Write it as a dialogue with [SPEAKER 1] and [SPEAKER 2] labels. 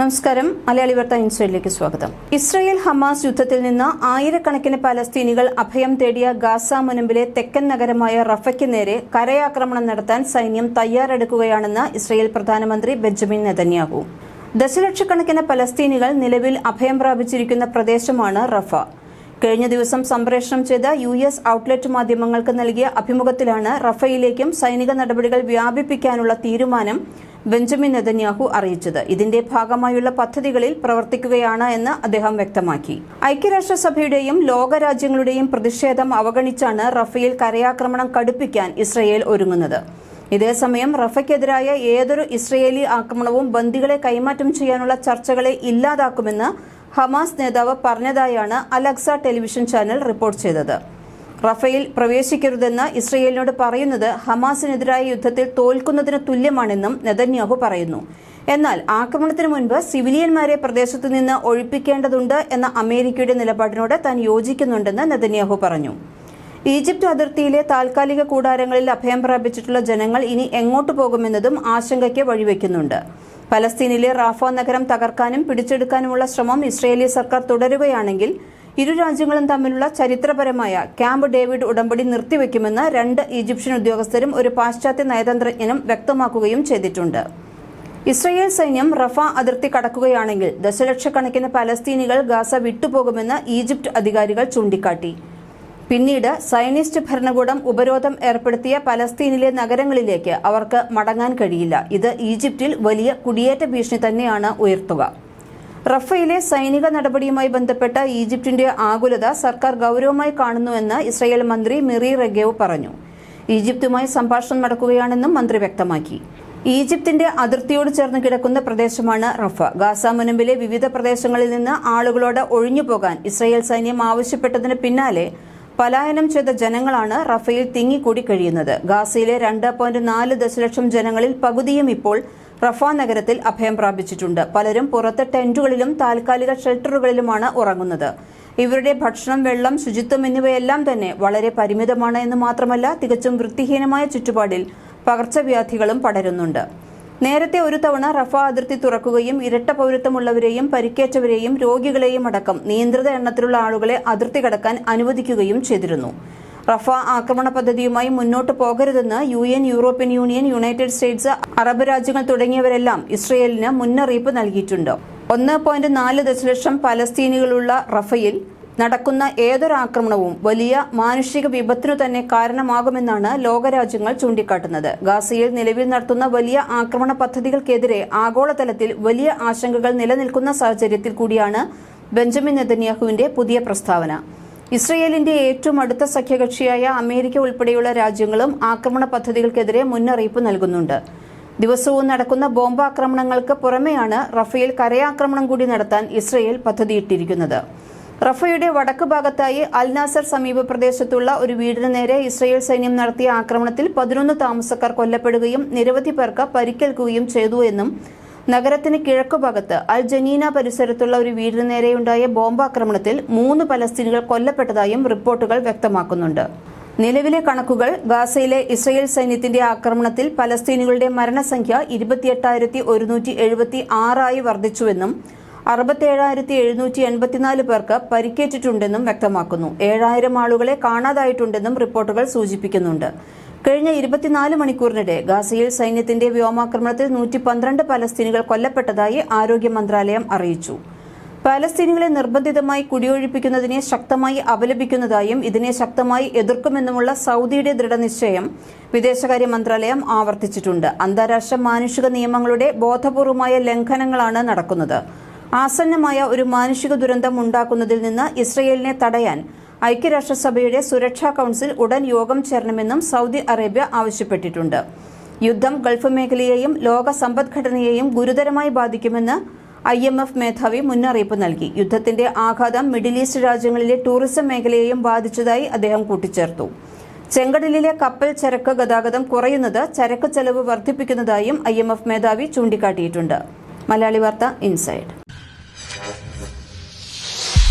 [SPEAKER 1] നമസ്കാരം. മലയാളി വാർത്ത ഇൻസൈഡിലേക്ക് സ്വാഗതം. ഇസ്രായേൽ ഹമാസ് യുദ്ധത്തിൽ നിന്ന് ആയിരക്കണക്കിന് പലസ്തീനികൾ അഭയം തേടിയ ഗാസ മുനമ്പിലെ തെക്കൻ നഗരമായ റഫയ്ക്ക് നേരെ കരയാക്രമണം നടത്താൻ സൈന്യം തയ്യാറെടുക്കുകയാണെന്ന് ഇസ്രായേൽ പ്രധാനമന്ത്രി ബെഞ്ചമിൻ നെതന്യാഹു. ദശലക്ഷക്കണക്കിന് പലസ്തീനികൾ നിലവിൽ അഭയം പ്രാപിച്ചിരിക്കുന്ന പ്രദേശമാണ് റഫ. കഴിഞ്ഞ ദിവസം സംപ്രേഷണം ചെയ്ത യു എസ് ഔട്ട്ലെറ്റ് മാധ്യമങ്ങൾക്ക് നൽകിയ അഭിമുഖത്തിലാണ് റഫയിലേക്കും സൈനിക നടപടികൾ വ്യാപിപ്പിക്കാനുള്ള തീരുമാനം ബെഞ്ചമിൻ നെതന്യാഹു അറിയിച്ചത്. ഇതിന്റെ ഭാഗമായുള്ള പദ്ധതികളിൽ പ്രവർത്തിക്കുകയാണ് എന്ന് അദ്ദേഹം വ്യക്തമാക്കി. ഐക്യരാഷ്ട്രസഭയുടെയും ലോകരാജ്യങ്ങളുടെയും പ്രതിഷേധം അവഗണിച്ചാണ് റഫയിൽ കരയാക്രമണം കടുപ്പിക്കാൻ ഇസ്രയേൽ ഒരുങ്ങുന്നത്. ഇതേസമയം റഫയ്ക്കെതിരായ ഏതൊരു ഇസ്രയേലി ആക്രമണവും ബന്ദികളെ കൈമാറ്റം ചെയ്യാനുള്ള ചർച്ചകളെ ഇല്ലാതാക്കുമെന്ന് ഹമാസ് നേതാവ് പറഞ്ഞതായാണ് Al Aqsa television channel report ചെയ്തത്. റഫേൽ പ്രവേശിക്കരുതെന്ന് ഇസ്രയേലിനോട് പറയുന്നത് ഹമാസിനെതിരായ യുദ്ധത്തിൽ തോൽക്കുന്നതിന് തുല്യമാണെന്നും നെതന്യാഹു പറയുന്നു. എന്നാൽ ആക്രമണത്തിന് മുൻപ് സിവിലിയന്മാരെ പ്രദേശത്തു നിന്ന് ഒഴിപ്പിക്കേണ്ടതുണ്ട് എന്ന അമേരിക്കയുടെ നിലപാടിനോട് താൻ യോജിക്കുന്നുണ്ടെന്ന് നെതന്യാഹു പറഞ്ഞു. ഈജിപ്ത് അതിർത്തിയിലെ താൽക്കാലിക കൂടാരങ്ങളിൽ അഭയം പ്രാപിച്ചിട്ടുള്ള ജനങ്ങൾ ഇനി എങ്ങോട്ട് പോകുമെന്നതും ആശങ്കയ്ക്ക് വഴിവെക്കുന്നുണ്ട്. പലസ്തീനിലെ റാഫ നഗരം തകർക്കാനും പിടിച്ചെടുക്കാനുമുള്ള ശ്രമം ഇസ്രയേലി സർക്കാർ തുടരുകയാണെങ്കിൽ ഇരു രാജ്യങ്ങളും തമ്മിലുള്ള ചരിത്രപരമായ ക്യാമ്പ് ഡേവിഡ് ഉടമ്പടി നിർത്തിവെക്കുമെന്ന് രണ്ട് ഈജിപ്ഷ്യൻ ഉദ്യോഗസ്ഥരും ഒരു പാശ്ചാത്യ നയതന്ത്രജ്ഞനും വ്യക്തമാക്കുകയും ചെയ്തിട്ടുണ്ട്. ഇസ്രയേൽ സൈന്യം റഫ അതിർത്തി കടക്കുകയാണെങ്കിൽ ദശലക്ഷക്കണക്കിന് പലസ്തീനികൾ ഗാസ വിട്ടുപോകുമെന്ന് ഈജിപ്ത് അധികാരികൾ ചൂണ്ടിക്കാട്ടി. പിന്നീട് സൈനിസ്റ്റ് ഭരണകൂടം ഉപരോധം ഏർപ്പെടുത്തിയ പലസ്തീനിലെ നഗരങ്ങളിലേക്ക് അവർക്ക് മടങ്ങാൻ കഴിയില്ല. ഇത് ഈജിപ്തിൽ വലിയ കുടിയേറ്റ ഭീഷണി തന്നെയാണ് ഉയർത്തുക. റഫയിലെ സൈനിക നടപടിയുമായി ബന്ധപ്പെട്ട ഈജിപ്തിന്റെ ആകുലത സർക്കാർ ഗൌരവമായി കാണുന്നുവെന്ന് ഇസ്രയേൽ മന്ത്രി മിറി റെഗേവ് പറഞ്ഞു. ഈജിപ്തുമായി സംഭാഷണം നടക്കുകയാണെന്നും മന്ത്രി വ്യക്തമാക്കി. ഈജിപ്തിന്റെ അതിർത്തിയോട് ചേർന്ന് കിടക്കുന്ന പ്രദേശമാണ് റഫ. ഗാസ മുനമ്പിലെ വിവിധ പ്രദേശങ്ങളിൽ നിന്ന് ആളുകളോട് ഒഴിഞ്ഞുപോകാൻ ഇസ്രയേൽ സൈന്യം ആവശ്യപ്പെട്ടതിന് പിന്നാലെ പലായനം ചെയ്ത ജനങ്ങളാണ് റഫയിൽ തിങ്ങിക്കൂടി കഴിയുന്നത്. ഗാസയിലെ രണ്ട് പോയിന്റ് നാല് ദശലക്ഷം ജനങ്ങളിൽ പകുതിയും ഇപ്പോൾ റഫ നഗരത്തിൽ അഭയം പ്രാപിച്ചിട്ടുണ്ട്. പലരും പുറത്ത് ടെന്റുകളിലും താൽക്കാലിക ഷെൽട്ടറുകളിലുമാണ് ഉറങ്ങുന്നത്. ഇവരുടെ ഭക്ഷണം വെള്ളം ശുചിത്വം എന്നിവയെല്ലാം തന്നെ വളരെ പരിമിതമാണ് എന്ന് മാത്രമല്ല തികച്ചും വൃത്തിഹീനമായ ചുറ്റുപാടിൽ പകർച്ചവ്യാധികളും പടരുന്നുണ്ട്. നേരത്തെ ഒരു തവണ റഫ അതിർത്തി തുറക്കുകയും ഇരട്ട പൗരത്വമുള്ളവരെയും പരിക്കേറ്റവരെയും രോഗികളെയും അടക്കം നിയന്ത്രിത എണ്ണത്തിലുള്ള ആളുകളെ അതിർത്തി കടക്കാൻ അനുവദിക്കുകയും ചെയ്തിരുന്നു. റഫ ആക്രമണ പദ്ധതിയുമായി മുന്നോട്ട് പോകരുതെന്ന് U N European Union United States Arab രാജ്യങ്ങൾ തുടങ്ങിയവരെല്ലാം ഇസ്രയേലിന് മുന്നറിയിപ്പ് നൽകിയിട്ടുണ്ട്. ഒന്ന് പോയിന്റ് നാല് ദശലക്ഷം പലസ്തീനികളുള്ള റഫയിൽ നടക്കുന്ന ഏതൊരു ആക്രമണവും വലിയ മാനുഷിക വിപത്തിനു തന്നെ കാരണമാകുമെന്നാണ് ലോകരാജ്യങ്ങൾ ചൂണ്ടിക്കാട്ടുന്നത്. ഗാസയിൽ നിലവിൽ നടത്തുന്ന വലിയ ആക്രമണ പദ്ധതികൾക്കെതിരെ ആഗോളതലത്തിൽ വലിയ ആശങ്കകൾ നിലനിൽക്കുന്ന സാഹചര്യത്തിൽ കൂടിയാണ് ബെഞ്ചമിൻ നെതന്യാഹുവിന്റെ പുതിയ പ്രസ്താവന. ഇസ്രയേലിന്റെ ഏറ്റവും അടുത്ത സഖ്യകക്ഷിയായ അമേരിക്ക ഉൾപ്പെടെയുള്ള രാജ്യങ്ങളും ആക്രമണ പദ്ധതികൾക്കെതിരെ മുന്നറിയിപ്പ് നൽകുന്നുണ്ട്. ദിവസവും നടക്കുന്ന ബോംബാക്രമണങ്ങൾക്ക് പുറമെയാണ് റഫേൽ കരയാക്രമണം കൂടി നടത്താൻ ഇസ്രയേൽ പദ്ധതിയിട്ടിരിക്കുന്നത്. റഫയുടെ വടക്ക് ഭാഗത്തായി അൽനാസർ സമീപ പ്രദേശത്തുള്ള ഒരു വീടിന് നേരെ ഇസ്രയേൽ സൈന്യം നടത്തിയ ആക്രമണത്തിൽ പതിനൊന്ന് താമസക്കാർ കൊല്ലപ്പെടുകയും നിരവധി പേർക്ക് പരിക്കേൽക്കുകയും ചെയ്തു എന്നും നഗരത്തിന് കിഴക്കുഭാഗത്ത് അൽ ജനീന പരിസരത്തുള്ള ഒരു വീടിന് നേരെയുണ്ടായ ബോംബാക്രമണത്തിൽ മൂന്ന് പലസ്തീനികൾ കൊല്ലപ്പെട്ടതായും റിപ്പോർട്ടുകൾ വ്യക്തമാക്കുന്നുണ്ട്. നിലവിലെ കണക്കുകൾ ഗാസയിലെ ഇസ്രയേൽ സൈന്യത്തിന്റെ ആക്രമണത്തിൽ പലസ്തീനികളുടെ മരണസംഖ്യ ഇരുപത്തിയെട്ടായിരത്തി ഒരുന്നൂറ്റി എഴുപത്തി ആറായി വർദ്ധിച്ചുവെന്നും അറുപത്തിയേഴായിരത്തി എഴുന്നൂറ്റി എൺപത്തിനാല് പേർക്ക് പരിക്കേറ്റിട്ടുണ്ടെന്നും വ്യക്തമാക്കുന്നു. ഏഴായിരം ആളുകളെ കാണാതായിട്ടുണ്ടെന്നും റിപ്പോർട്ടുകൾ സൂചിപ്പിക്കുന്നുണ്ട്. കഴിഞ്ഞ ഇരുപത്തിനാല് മണിക്കൂറിനിടെ ഗാസയിൽ സൈന്യത്തിന്റെ വ്യോമാക്രമണത്തിൽ നൂറ്റി പന്ത്രണ്ട് പലസ്തീനികൾ കൊല്ലപ്പെട്ടതായി ആരോഗ്യ മന്ത്രാലയം അറിയിച്ചു. പാലസ്തീനികളെ നിർബന്ധിതമായി കുടിയൊഴിപ്പിക്കുന്നതിനെ ശക്തമായി അപലപിക്കുന്നതായും ഇതിനെ ശക്തമായി എതിർക്കുമെന്നുമുള്ള സൗദിയുടെ ദൃഢനിശ്ചയം വിദേശകാര്യ മന്ത്രാലയം ആവർത്തിച്ചിട്ടുണ്ട്. അന്താരാഷ്ട്ര മാനുഷിക നിയമങ്ങളുടെ ബോധപൂർവമായ ലംഘനങ്ങളാണ് നടക്കുന്നത്. ആസന്നമായ ഒരു മാനുഷിക ദുരന്തം ഉണ്ടാക്കുന്നതിൽ നിന്ന് ഇസ്രയേലിനെ തടയാൻ ഐക്യരാഷ്ട്രസഭയുടെ സുരക്ഷാ കൌൺസിൽ ഉടൻ യോഗം ചേരണമെന്നും സൗദി അറേബ്യ ആവശ്യപ്പെട്ടിട്ടുണ്ട്. യുദ്ധം ഗൾഫ് മേഖലയെയും ലോക സമ്പദ്ഘടനയെയും ഗുരുതരമായി ബാധിക്കുമെന്ന് ഐ എം എഫ് മേധാവി മുന്നറിയിപ്പ് നൽകി. യുദ്ധത്തിന്റെ ആഘാതം മിഡിൽ ഈസ്റ്റ് രാജ്യങ്ങളിലെ ടൂറിസം മേഖലയെയും ബാധിച്ചതായി അദ്ദേഹം കൂട്ടിച്ചേർത്തു. ചെങ്കടലിലെ കപ്പൽ ചരക്ക് ഗതാഗതം കുറയുന്നത് ചരക്ക് ചെലവ് വർദ്ധിപ്പിക്കുന്നതായും ഐ എം എഫ് മേധാവി ചൂണ്ടിക്കാട്ടിയിട്ടുണ്ട്. മലയാളി വാർത്ത ഇൻസൈഡ്.